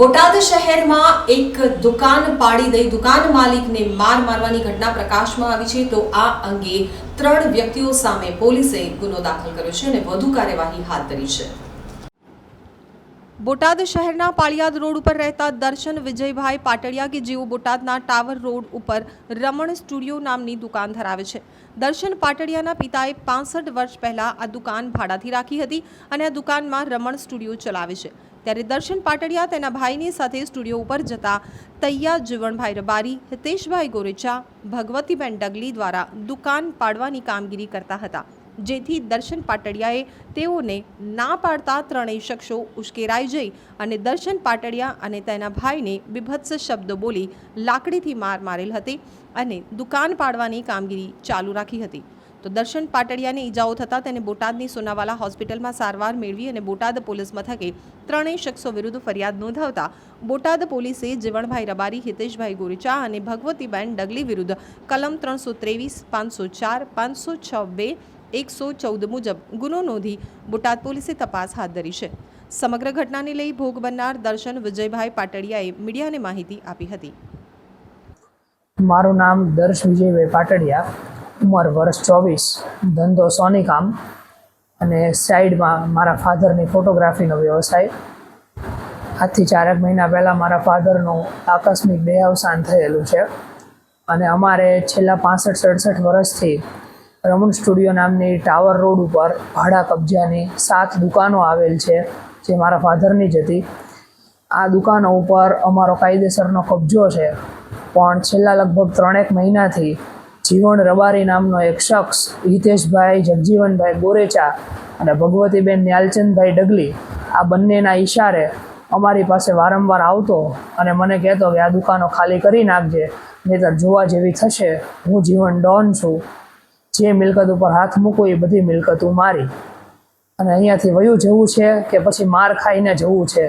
બોટાદ શહેરમાં એક દુકાન પાડી દઈ, દુકાન માલિકને માર મારવાની ઘટના પ્રકાશમાં આવી છે તો આ અંગે ત્રણ વ્યક્તિઓ સામે પોલીસે ગુનો દાખલ કર્યો છે અને વધુ કાર્યવાહી હાથ ધરી છે. બોટાદ શહેરના પાળિયાદ રોડ ઉપર રહેતા દર્શન વિજયભાઈ પાટડિયા કે જેઓ બોટાદના ટાવર રોડ ઉપર રમણ સ્ટુડિયો નામની દુકાન ધરાવે છે. દર્શન પાટડિયાના પિતાએ પાંસઠ વર્ષ પહેલાં આ દુકાન ભાડાથી રાખી હતી અને આ દુકાનમાં રમણ સ્ટુડિયો ચલાવે છે. ત્યારે દર્શન પાટડિયા તેના ભાઈની સાથે સ્ટુડિયો ઉપર જતા તૈયા જીવણભાઈ રબારી, હિતેશભાઈ ગોરેચા, ભગવતીબેન ડગલી દ્વારા દુકાન પાડવાની કામગીરી કરતા હતા. જેથી દર્શન પાટડિયાએ તેઓને ના પાડતા ત્રણેય શખ્સો ઉશ્કેરાઈ જઈ અને દર્શન પાટડિયા અને તેના ભાઈને બીભત્સ શબ્દો બોલી લાકડીથી માર મારેલ હતી અને દુકાન પાડવાની કામગીરી ચાલુ રાખી હતી. તો દર્શન પાટડિયાને ઈજાઓ થતાં તેને બોટાદની સોનાવાલા હોસ્પિટલમાં સારવાર મેળવી અને બોટાદ પોલીસ મથકે ત્રણેય શખ્સો વિરુદ્ધ ફરિયાદ નોંધાવતા બોટાદ પોલીસે જીવણભાઈ રબારી, હિતેશભાઈ ગોરેચા અને ભગવતીબેન ડગલી વિરુદ્ધ કલમ ત્રણસો ત્રેવીસ, પાંચસો ચાર, પાંચસો છ બે એકસો ચૌદ મુજબ ગુનો નોંધી બોટાદ પોલીસે તપાસ હાથ ધરી છે. સમગ્ર ઘટનાને લઈ ભોગ બનનાર દર્શન વિજયભાઈ પાટડિયાએ મીડિયાને માહિતી આપી હતી. મારું નામ દર્શ વિજયભાઈ પાટડિયા, ઉંમર વર્ષ ચોવીસ, ધંધો સોની કામ અને સાઈડમાં મારા ફાધરની ફોટોગ્રાફીનો વ્યવસાય. આજથી ચારેક મહિના પહેલાં મારા ફાધરનું આકસ્મિક દેહાવસાન થયેલું છે અને અમારે છેલ્લા પાસઠ, સડસઠ વર્ષથી રમણ સ્ટુડિયો નામની ટાવર રોડ ઉપર ભાડા કબજાની સાત દુકાનો આવેલ છે, જે મારા ફાધરની જ હતી. આ દુકાનો ઉપર અમારો કાયદેસરનો કબજો છે, પણ છેલ્લા લગભગ ત્રણેક મહિનાથી જીવણ રબારી નામનો એક શખ્સ હિતેશભાઈ જગજીવનભાઈ ગોરેચા અને ભગવતીબેન ન્યાલચંદભાઈ ડગલી આ બંનેના ઈશારે અમારી પાસે વારંવાર આવતો અને મને કહેતો કે આ દુકાનો ખાલી કરી નાખજે, નહીંતર જોવા જેવી થશે, હું જીવન ડોન છું. જે મિલકત ઉપર હાથ મૂકો એ બધી મિલકત હું મારી. અને અહીંયાથી વયું જવું છે કે પછી માર ખાઈને જવું છે.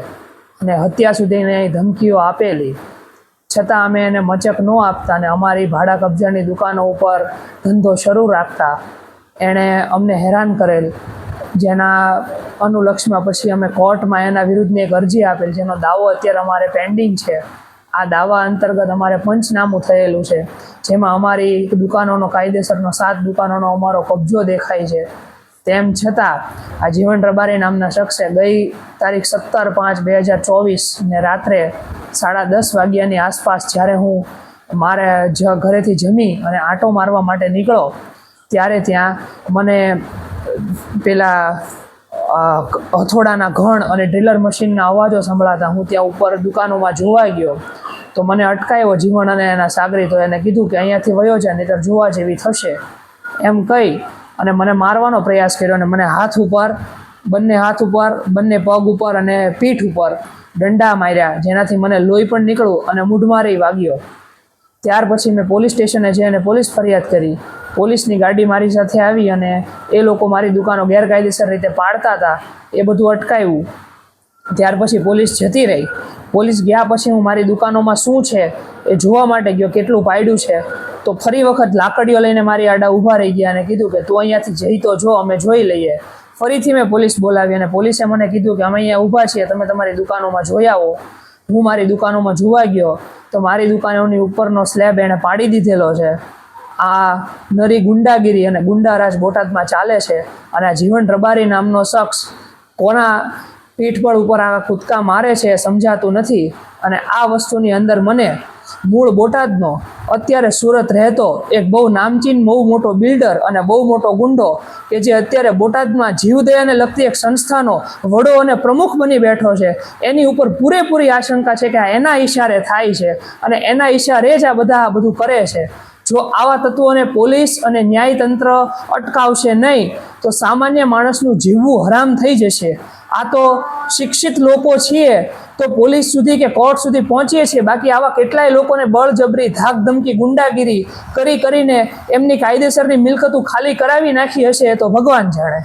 અને હત્યા સુધીને અહીં ધમકીઓ આપેલી. છતાં અમે એને મચક ન આપતા અને અમારી ભાડા કબજાની દુકાનો ઉપર ધંધો શરૂ રાખતા. એણે અમને હેરાન કરેલ. જેના અનુલક્ષમાં પછી અમે કોર્ટમાં એના વિરુદ્ધની એક અરજી આપેલ, જેનો દાવો અત્યારે અમારે પેન્ડિંગ છે. આ દાવા અંતર્ગત અમારે પંચનામું થયેલું છે, જેમાં અમારી દુકાનોનો કાયદેસરનો સાત દુકાનોનો અમારો કબજો દેખાય છે. તેમ છતાં, આ જીવન રબારી નામના શખ્સે ગઈ તારીખ સત્તર પાંચ બે હજાર ચોવીસ ને રાત્રે સાડા દસ વાગ્યાની આસપાસ જ્યારે હું મારે જ ઘરેથી જમી અને આંટો મારવા માટે નીકળો, ત્યારે ત્યાં મને પેલા હથોડાના ઘણ અને ડ્રિલર મશીનના અવાજો સંભળાતા હું ત્યાં ઉપર દુકાનોમાં જોવાઈ ગયો. તો મને અટકાયો જીવન અને એના સાગરી તો એને કીધું કે અહીંયાથી વયો જાય નહીંતર જોવા જેવી થશે. એમ કહી અને મને મારવાનો પ્રયાસ કર્યો અને મને હાથ ઉપર, બંને હાથ ઉપર, બંને પગ ઉપર અને પીઠ ઉપર દંડા માર્યા, જેનાથી મને લોહી પણ નીકળ્યું અને મૂઢમારી વાગ્યો. ત્યાર પછી મેં પોલીસ સ્ટેશને જઈ અને પોલીસ ફરિયાદ કરી. પોલીસની ગાડી મારી સાથે આવી અને એ લોકો મારી દુકાનો ગેરકાયદેસર રીતે પાડતા હતા. એ બધું અટકાવ્યું ત્યાર પછી પોલીસ જતી રહી. પોલીસ ગયા પછી હું મારી દુકાનોમાં શું છે એ જોવા માટે ગયો, કેટલું પાડ્યું છે. તો ફરી વખત લાકડીઓ લઈને મારી આડા ઊભા રહી ગયા અને કીધું કે તું અહીંયાથી જઈ તો જો, અમે જોઈ લઈએ. ફરીથી મેં પોલીસ બોલાવી અને પોલીસે મને કીધું કે અમે અહીંયા ઊભા છીએ, તમે તમારી દુકાનોમાં જોઈ આવો. હું મારી દુકાનોમાં જોવા ગયો તો મારી દુકાનોની ઉપરનો સ્લેબ એણે પાડી દીધેલો છે. આ નરી ગુંડાગીરી અને ગુંડારાજ બોટાદમાં ચાલે છે અને આ જીવન રબારી નામનો શખ્સ કોના પીઠબળ ઉપર આ કૂદકા મારે છે સમજાતું નથી. અને આ વસ્તુની અંદર મને મૂળ બોટાદનો અત્યારે સુરત રહેતો એક બહુ નામચીન, બહુ મોટો બિલ્ડર અને બહુ મોટો ગુંડો કે જે અત્યારે બોટાદમાં જીવદયાને લગતી એક સંસ્થાનો વડો અને પ્રમુખ બની બેઠો છે, એની ઉપર પૂરેપૂરી આશંકા છે કે આ એના ઈશારે થાય છે અને એના ઈશારે જ આ બધા આ બધું કરે છે. જો આવા તત્વોને પોલીસ અને ન્યાયતંત્ર અટકાવશે નહીં, તો સામાન્ય માણસનું જીવવું હરામ થઈ જશે. આ તો શિક્ષિત લોકો છીએ, તો પોલીસ સુધી કે કોર્ટ સુધી પહોંચીએ છીએ. બાકી આવા કેટલાય લોકોને બળજબરી ધાક ધમકી ગુંડાગીરી કરી કરીને એમની કાયદેસરની મિલકતો ખાલી કરાવી નાખી હશે તો ભગવાન જાણે.